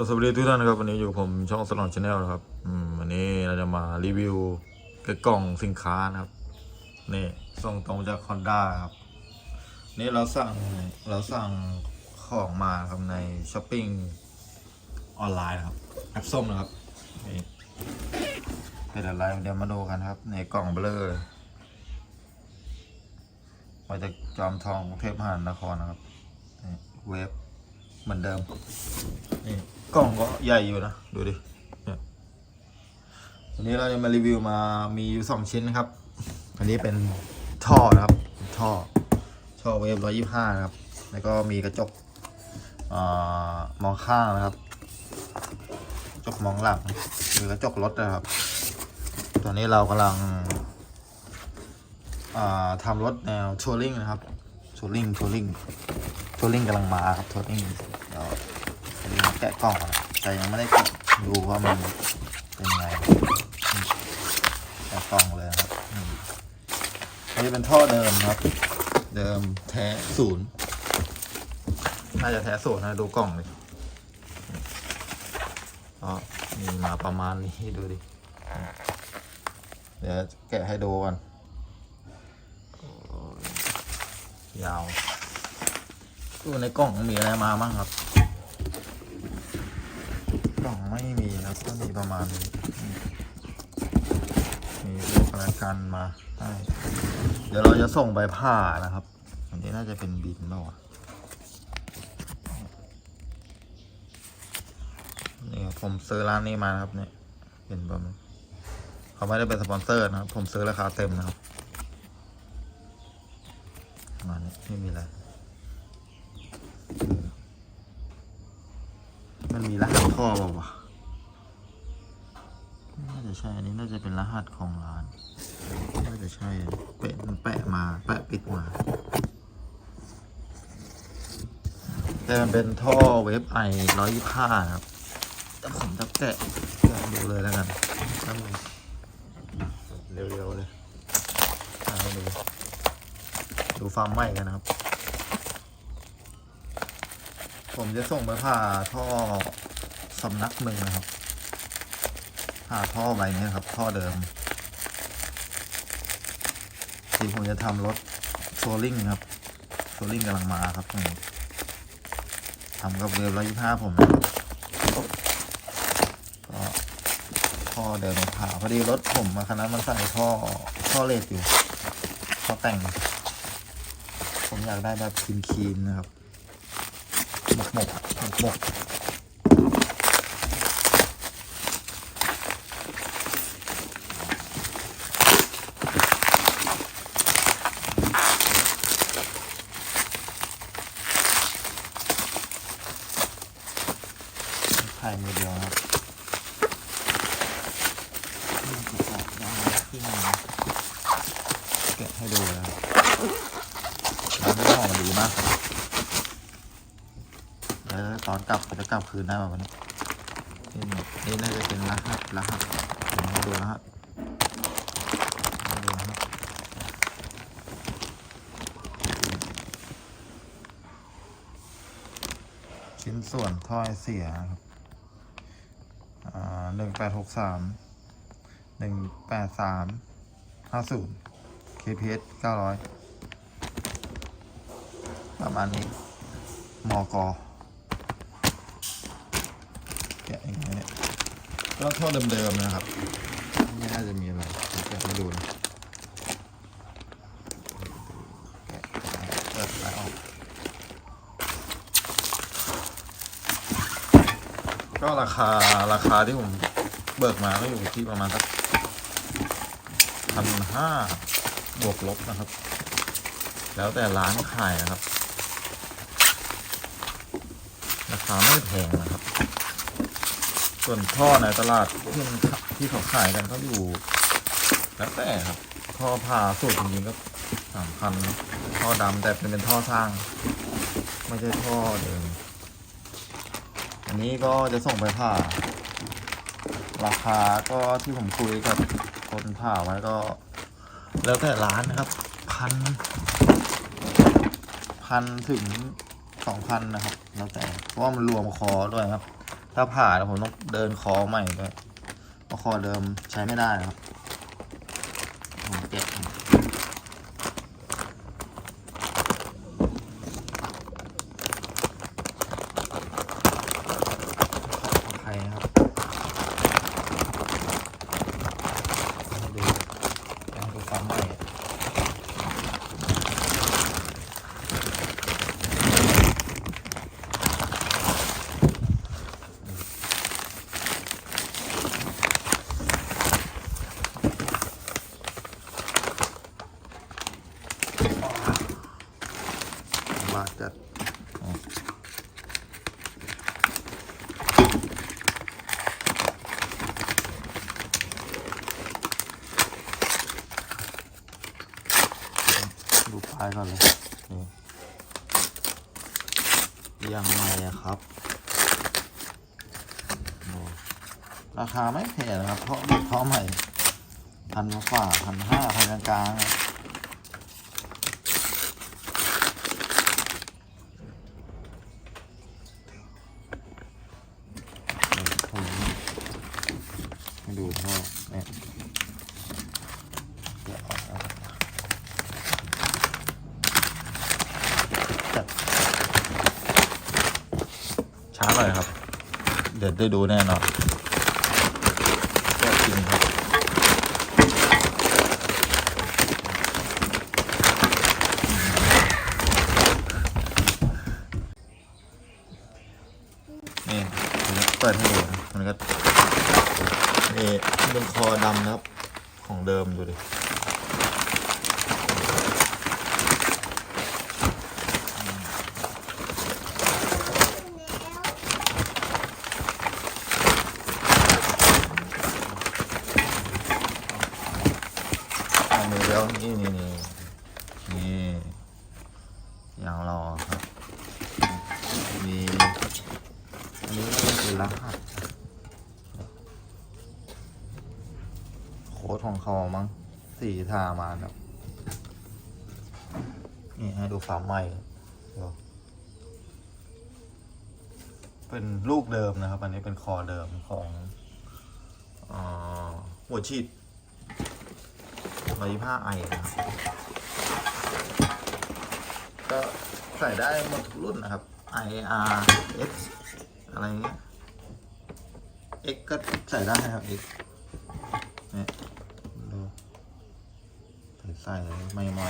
ก็สวัสดีทุกท่านนะครับ วันนี้อยู่ผมช่องสลอนชาแนลนะครับอืมวันนี้เราจะมารีวิวกกล่องสินค้านะครับนี่ส่งตรงจากคอนด้าครับนี่เราสั่งเราสั่งของมาครับในช้อปปิ้งออนไลน์นะครับแอปส้มนะครับนี่เป็นอะไรเดี๋ยวมาดูกันครับ ในกล่องเบลอเลยมาจากจอมทองเทพมหานครนะครับนี่เว็บ เหมือนเดิมนี่กล่องก็ใหญ่อยู่นะ ดูดิเนี่ยวันนี้เราจะมารีวิวมามีอยู่สองชิ้นนะครับ อันนี้เป็นท่อนะครับ ท่อ ท่อเวฟร้อยยี่ห้านะครับ แล้วก็มีกระจกอามองข้างนะครับ กระจกมองหลังหรือกระจกรถนะครับ ตอนนี้เรากำลังอ่าทำรถแนวทัวริงนะครับทัวริงทัวริง ทัวริงกำลังมาครับทัวริงเดี๋ยวแกะกล่องก่อนแต่ยังไม่ได้ดูว่ามันเป็นไงแกะกล่องเลยนะครับนนี้เป็นท่อเดิมครับ เดิมแท้ศูนย์น่าจะแท้ศูนย์นะดูกล่องเลยก็มีมาประมาณนี้ดูดิ เดี๋ยวแกะให้ดูก่อนยาว ดูในกล่องมีอะไรมาบ้างครับ กล่องไม่มีนะก็มีประมาณนี้มีพวกประกันมาให้เดี๋ยวเราจะส่งใบผ้านะครับ อันนี้น่าจะเป็นบินเปล่าวะนี่ผมซื้อร้านนี้มานะครับเนี่ยเป็นประมเขาไม่ได้เป็นสปอนเซอร์นะครับ ผมซื้อราคาเต็มนะครับมาณนี้ไม่มีอะไร มันมีรหัสท่อเปล่าวะน่าจะใช่ อันนี้น่าจะเป็นรหัสของร้าน น่าจะใช่แปะมันแปะมา แปะปิดมา แต่มันเป็นท่อเวฟไอร้อยยี่ห้าครับแต่ผมจะแกะแกะดูเลยแล้วกันเร็วๆเลยดูดูฟาร์มไหม้กันนะครับ ผมจะส่งไปผ่าท่อสำนักหนึ่งนะครับผ่าท่อใบนี้ครับ ท่อเดิม ที่ผมจะทำรถโซลิงครับโซลิงกำลังมาครับนี้ทำกับเวฟร้อยยี่ห้าผมนะครับก็ท่อเดิมผ่าพอดีรถผมมาคันนั้นมันใส่ท่อท่อเลดอยู่ท่อแต่ง ผมอยากได้แบบคลีนๆนะครับ หมกหมกไข่มือเดียวนะครับแกะให้ดูนะครับร้านนี้ห่อมาดีมากครับ แล้วตอน กลับคืนได้แบบนี้นี่นี่น่าจะเป็นรหัสรหัสผมดูรหัสมาดูรหัสชิ้นส่วนถ้อยเสียครับอ่าหนึ่งแปดหกสามหนึ่งแปดสามห้าศูนย์ KPS เก้าร้อยประมาณนี้มกแกะ อย่างเงี้ยก็ท่อเดิมๆนะครับ ไม่น่าจะมีอะไรแกะมาดูนะแกะเปิดสายออก ก็ราคาราคาที่ผมเบิกมาก็อยู่ที่ประมาณสักพันห้าบวกลบนะครับ แล้วแต่ร้านขายนะครับ ราคาไม่แพงนะครับ ส่วนท่อในตลาดที่ที่เขาขายกันก็อยู่ แล้วแต่ครับท่อผ่าสูตรจริงๆก็สามพันท่อดำแต่เป็นเป็นท่อสร้าง ไม่ใช่ท่อเดิมอันนี้ก็จะส่งไปผ่า ราคาก็ที่ผมคุยกับคนผ่าไว้ก็ แล้วแต่ร้านนะครับ พัน พันถึงสองพันนะครับ แล้วแต่เพราะว่ามันรวมคอด้วยครับ ถ้าผ่าแล้วผมต้องเดินคอใหม่ด้วยเพราะคอเดิมใช้ไม่ได้ครับผมแกะใครนะครับดูยังดูความใหม่ บาดจัดอ๋อดูปลายก่อนเลย นี่ ยังไงอะครับ ราคาไม่แพงนะครับ เพราะเด็กเพราะใหม่พันกว่าพันห้าพันกลางๆครับ ผมให้ดูท่อเนี่ยเดี๋ยวเอาเอาจัดช้าหน่อยครับ เดี๋ยว ได้ดูแน่นอนก็จริงครับนี่ผมเปิดให้ดูนะมันก็นี่เป็นคอดำนะครับ ของเดิมดูดิ อันนี้แล้วนี่นี่นี่นี่ยางรอครับมีอันนี้ก็เป็นรหัสโค้ดของเขามั้งสี่ทามาครับนี่ให้ดูฝาใหม่เดี๋ยวเป็นลูกเดิมนะครับ อันนี้เป็นคอเดิมของอหัวฉีด ร้อยผ้าไอนะครับก็ใส่ได้หมดทุกรุ่นนะครับ I R X อะไรเงี้ย X ก็ใส่ได้นะครับ X เนี่ยดูใส่ใส่ไม่ไม่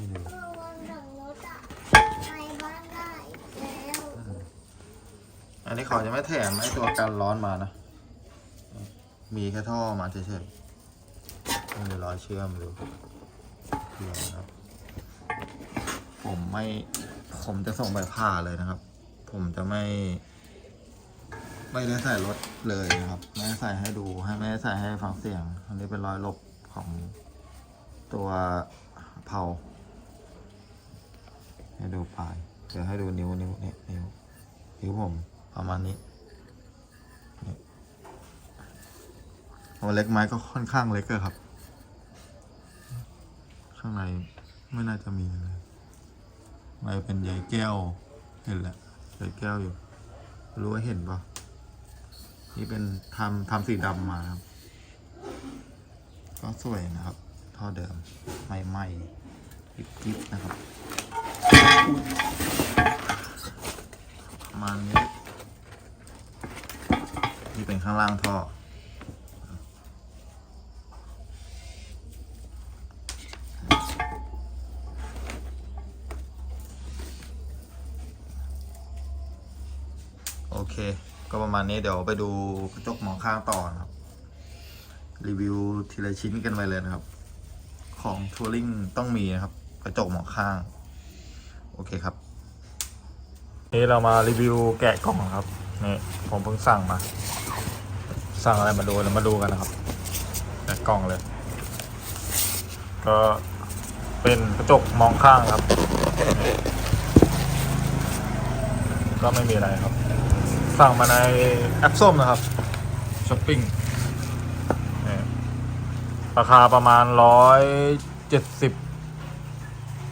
นี่ดูอันนี้เขาจะไม่แถมไอ้ตัวกันร้อนมานะ มีแค่ท่อมาเฉยๆ เลยร้อยเชื่อมดูเชื่อมนะครับ ผมไม่ผมจะส่งแบผ่าเลยนะครับ ผมจะไม่ ไม่ได้ใส่รถเลยนะครับ ไม่ได้ใส่ให้ดูให้ไม่ได้ใส่ให้ฟังเสียง อันนี้เป็นรอยลบของตัวเผา ให้ดูปลายเดี๋ยวให้ดูนิ้วนิ้วเนี่ยนิ้วนิ้วผมประมาณนี้นี่เอาเล็กไม้ก็ค่อนข้างเล็กอะครับ ข้างในไม่น่าจะมีอะไรไม้เป็นใยแก้ว เห็นแหละใยแก้วอยู่ รู้ว่าเห็นปะนี่เป็นทำทำสีดำมาครับ ก็สวยนะครับ ท่อเดิมไม่ไหม้กิบๆนะครับ ประมาณนี้ นี่เป็นข้างล่างท่อ โอเค ก็ประมาณนี้เดี๋ยวไปดูกระจกมองข้างต่อนะครับ รีวิวทีละชิ้นกันไปเลยนะครับ ของทัวริงต้องมีนะครับ กระจกมองข้าง โอเคครับนี่เรามารีวิวแกะกล่องครับนี่ผมเพิ่งสั่งมา สั่งอะไรมาดูแล้วมาดูกันนะครับแกะกล่องเลย ก็เป็นกระจกมองข้างครับ ก็ไม่มีอะไรครับ สั่งมาในแอปส้มนะครับช้อปปิ้งนี่ราคาประมาณร้อยเจ็ดสิบ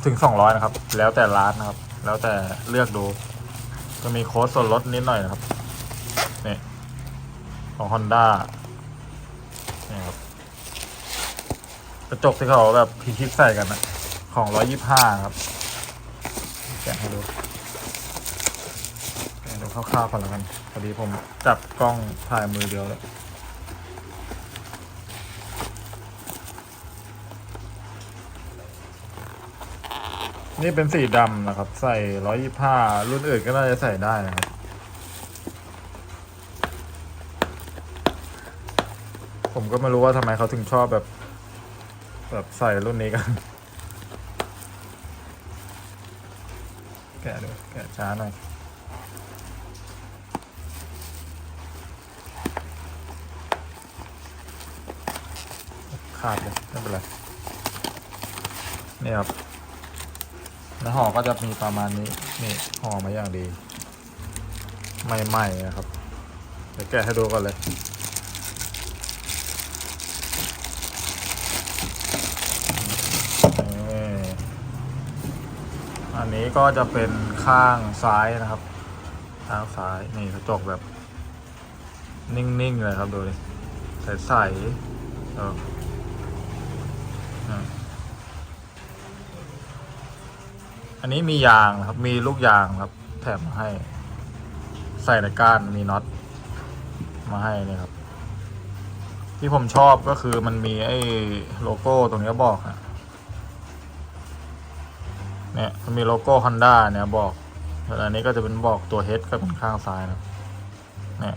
ถึงสองร้อยนะครับ แล้วแต่ร้านนะครับ แล้วแต่เลือกดูจะมีโค้ดส่วนลดนิดหน่อยนะครับนี่ของ Honda นี่ครับกระจกที่เขาแบบพิชิตใส่กันนะของร้อยยี่ห้าครับแกะให้ดูแกะดู คร่าวๆก่อนแล้วกันพอดีผมจับกล้องถ่ายมือเดียวเลยนี่เป็นสีดำนะครับ ใส่ร้อยยี่ห้ารุ่นอื่นก็น่าจะใส่ได้นะครับผมก็ไม่รู้ว่าทำไมเขาถึงชอบแบบ แบบใส่รุ่นนี้กัน แกะดูแกะช้าหน่อย ขาดเลยไม่เป็นไรนี่ครับในห่อก็จะมีประมาณนี้ นี่ห่อมาอย่างดี ใหม่ๆนะครับ เดี๋ยวแกะให้ดูก่อนเลยนี่อันนี้ก็จะเป็นข้างซ้ายนะครับ ข้างซ้าย นี่กระจกแบบ นิ่ง ๆ เลยครับ ดูดิใสๆเออ อันนี้มียางครับ มีลูกยางครับ แถมมาให้ ใส่ในก้านมีน็อตมาให้นี่ครับ ที่ผมชอบก็คือมันมีไอ้โลโก้ตรงนี้บอกอะเนี่ยมันมีโลโก้ Honda เนี่ยบอกแล้วอันนี้ก็จะเป็นบอกตัว H ก็เป็นข้างซ้ายนะเนี่ย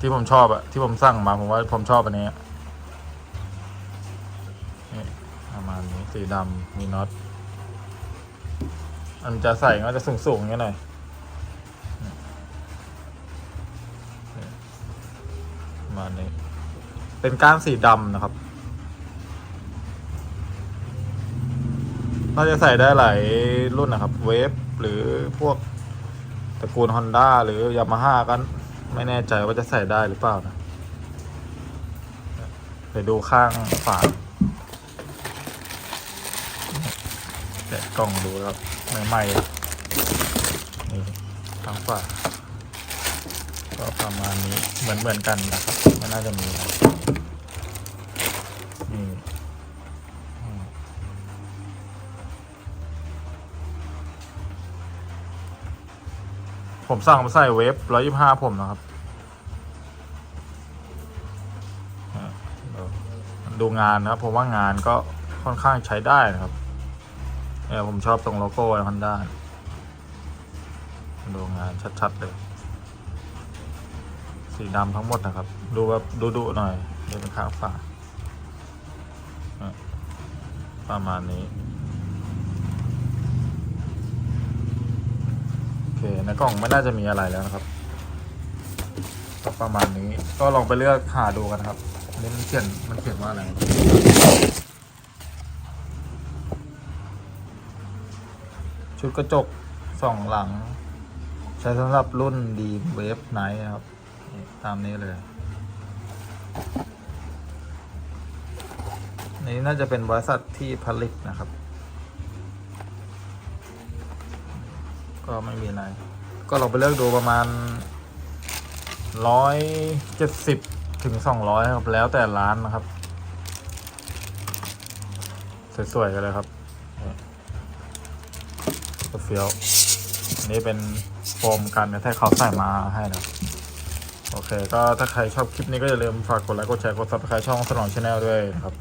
ที่ผมชอบอะที่ผมสั่งมาผมว่าผมชอบอันนี้นี่ประมาณนี้สีดำมีน็อต อันจะใส่ก็จะสูงสูงๆอย่างเงี้ยหน่อยมานี้เป็นก้านสีดำนะครับน่าจะใส่ได้หลายรุ่นนะครับ เวฟหรือพวกตระกูล Honda หรือยามาฮ่ากันไม่แน่ใจว่าจะใส่ได้หรือเปล่านะ ไปดูข้างฝาแกะกล่องดูแล้วใหม่ๆนี่ข้งฝาก็ประมาณนี้เหมือนเหมือนๆกันนะครับม่น่าจะมีนี่ผมสั่งมาใส่เวฟร้อยยี่ห้าผมนะครับ ดูงานนะครับผมว่างานก็ค่อนข้างใช้ได้นะครับ เออผมชอบตรงโลโก้ฮอนด้าดูงานชัดๆเลย สีดำทั้งหมดนะครับ ดูแบบดุๆหน่อยเดี๋ยวเป็นข้างฝาอะประมาณนี้ โอเค ในกล่องไม่น่าจะมีอะไรแล้วนะครับก็ประมาณนี้ก็ลองไปเลือกหาดูกันครับนี่มันเขียนมันเขียนว่าอะไร ชุดกระจกสองหลัง ใช้สำหรับรุ่นดีเวฟไนท์ครับนี่ตามนี้เลย นี่น่าจะเป็นบริษัทที่ผลิตนะครับ ก็ไม่มีอะไร ก็ลองไปเลือกดูประมาณร้อยเจ็ดสิบถึงสองร้อยครับ แล้วแต่ร้านนะครับ สวยๆกันเลยครับ เฟี้ยวอันนี้เป็นโฟมกันกระแทกเขาใส่มาให้นะโอเค ก็ถ้าใครชอบคลิปนี้ก็อย่าลืมฝากกดไลค์กดแชร์กดซับสไครต์ช่องสนองชาแนลด้วยนะครับ